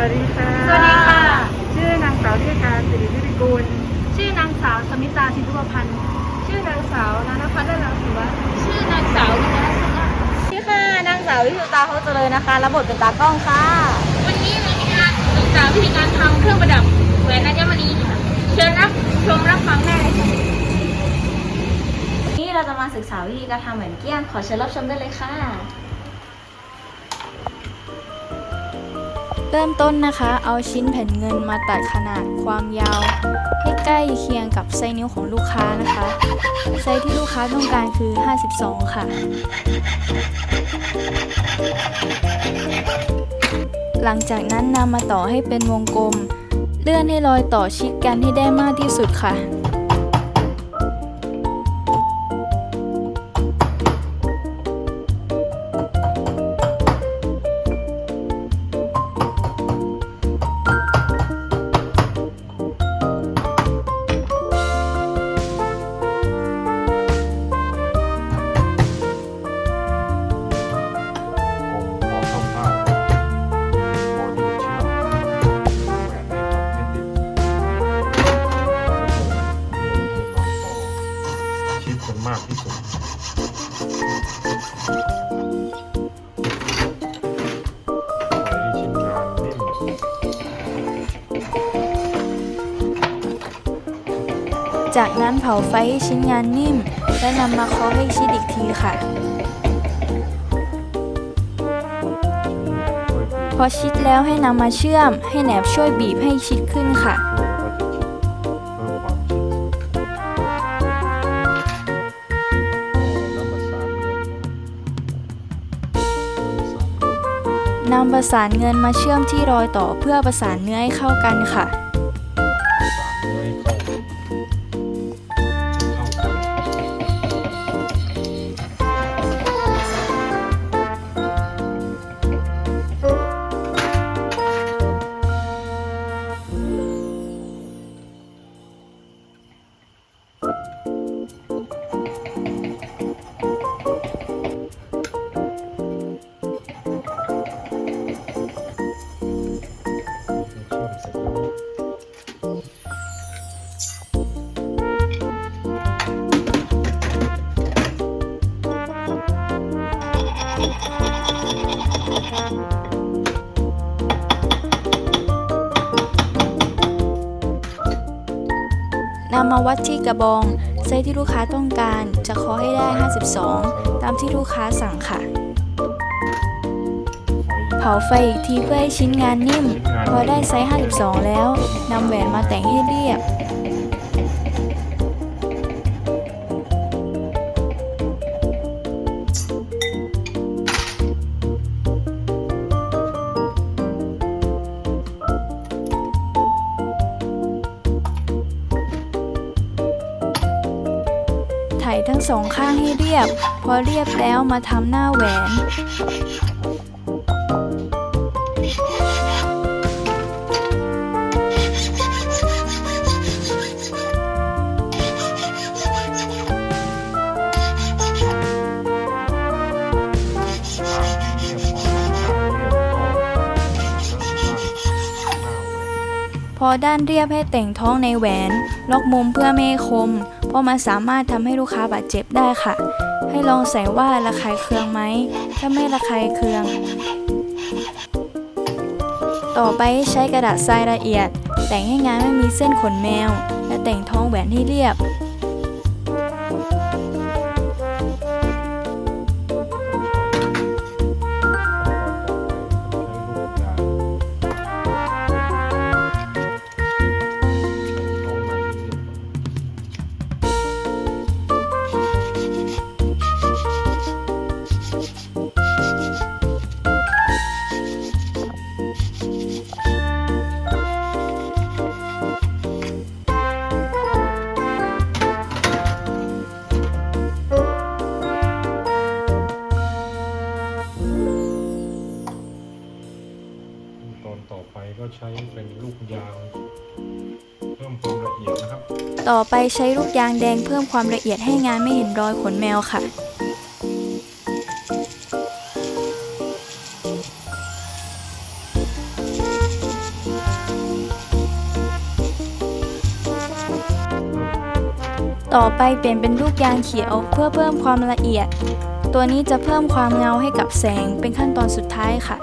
วัสดีค่ะ สวัสดีค่ะ ชื่อนางสาวเรียการสิริวิริกูล ชื่อนางสาวสมิตาสิทธุพันธ์ ชื่อนางสาวนานาพัฒน์นาสุวัฒน์ชื่อนางสาววินาสุวัฒน์นี่ค่ะนางสาววิชุตาเขาเจริญนะคะรับบทเป็นตากล้องค่ะ วันนี้เรามีการศึกษาวิธีการทำเครื่องประดับแหวนอัญมณีค่ะ เชิญรับชมรับฟังได้เลยค่ะนี่เราจะมาศึกษาวิธีการทำแหวนเกี้ยงขอเชิญรับชมได้เลยค่ะ เริ่มต้นนะคะเอาชิ้นแผ่นเงินมาตัดขนาดความยาว ให้ใกล้เคียงกับไซส์นิ้วของลูกค้านะคะ ไซส์ที่ลูกค้าต้องการคือ 52 ค่ะ หลังจากนั้นนำมาต่อให้เป็นวงกลม เลื่อนให้รอยต่อชิดกันให้ได้มากที่สุดค่ะ จากนั้นเผาไฟให้ชิ้นงานนิ่ม และนำมาเคาะให้ชิดอีกทีค่ะ พอชิดแล้วให้นำมาเชื่อม ให้แหนบช่วยบีบให้ชิดขึ้นค่ะนำประสานเงินมาเชื่อมที่รอยต่อเพื่อประสานเนื้อให้เข้ากันค่ะ นำมาวัดที่กระบอง ไซส์ที่ลูกค้าต้องการ จะขอให้ได้ 52 ตามที่ลูกค้าสั่งค่ะ เผาไฟอีกทีเพื่อให้ชิ้นงานนิ่ม พอได้ไซส์ 52 แล้วนำแหวนมาแต่งให้เรียบ สองข้างให้เรียบ พอเรียบแล้วมาทำหน้าแหวน พอด้านเรียบให้แต่งท้องในแหวน ล็อกมุมเพื่อไม่ให้คม เพราะมันสามารถทำให้ลูกค้าบาดเจ็บได้ค่ะ ให้ลองใส่ว่าระคายเคืองไหม ถ้าไม่ระคายเคือง ต่อไปให้ใช้กระดาษทรายละเอียด แต่งให้งานไม่มีเส้นขนแมว และแต่งท้องแหวนให้เรียบ ต่อไปก็ใช้เป็นลูกยาง เพิ่มความละเอียดนะครับ ต่อไปใช้ลูกยางแดงเพิ่มความละเอียดให้งานไม่เห็นรอยขนแมวค่ะต่อไปเปลี่ยนเป็นลูกยางเขียวเพื่อเพิ่มความละเอียด ตัวนี้จะเพิ่มความเงาให้กับแสงเป็นขั้นตอนสุดท้ายค่ะ